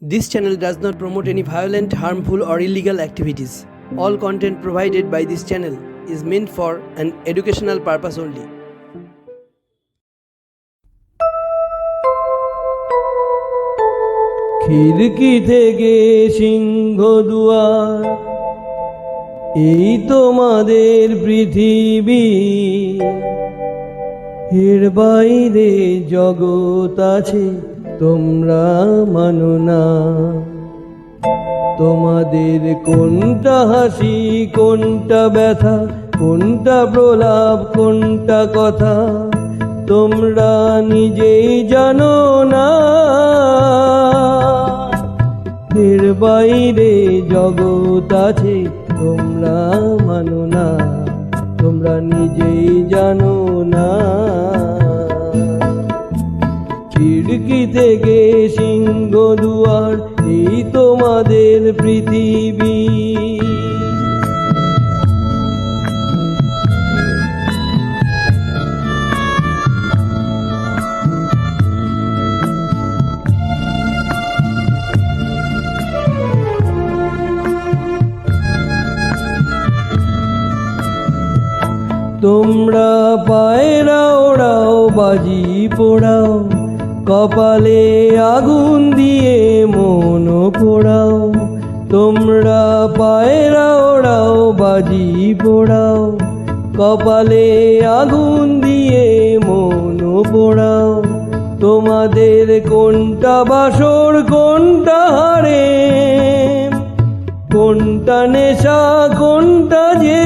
This channel does not promote any violent, harmful, or illegal activities. All content provided by this channel is meant for an educational purpose only. খিড়কি থেকে সিংহ দুয়ার এই তোমাদের পৃথিবী, এর বাইরে জগৎ আছে, তোমরা মানো না। তোমাদের কোনটা হাসি, কোনটা ব্যথা, কোনটা প্রলাপ, কোনটা কথা, তোমরা নিজেই জানো না। এর বাইরে জগৎ আছে তোমরা মানো না তোমরা নিজেই জানো না। খিড়কি থেকে সিংহ দুয়ার এই তোমাদের পৃথিবী তোমরা পায়রা ওড়াও, বাজি পোড়াও, কপালে আগুন দিয়ে মন পোড়াও। তোমরা পায়রা ওড়াও, বাজি পোড়াও, কপালে আগুন দিয়ে মন পোড়াও। তোমাদের কোনটা বাসর, কোনটা হারে? কোনটা নেশা, কোনটা যে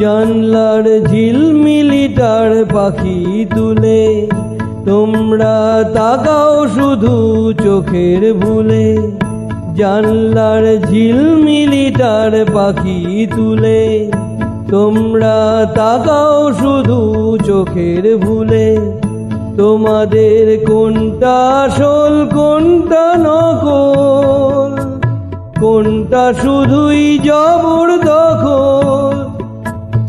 জানলার ঝিলমিলিটার পাখি তুলে, তোমরা তাকাও শুধু চোখের ভুলে। জানলার ঝিলমিলিটার পাখি তুলে, তোমরা তাকাও শুধু চোখের ভুলে। তোমাদের কোনটা আসল, কোনটা নকল? কোনটা শুধুই জবর দখল?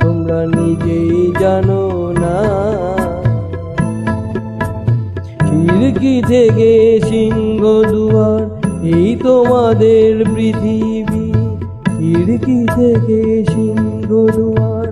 তোমরা নিজেই জানো না। খিড়কি থেকে সিংহ দুয়ার, এই তোমাদের পৃথিবী। খিড়কি থেকে সিংহ দুয়ার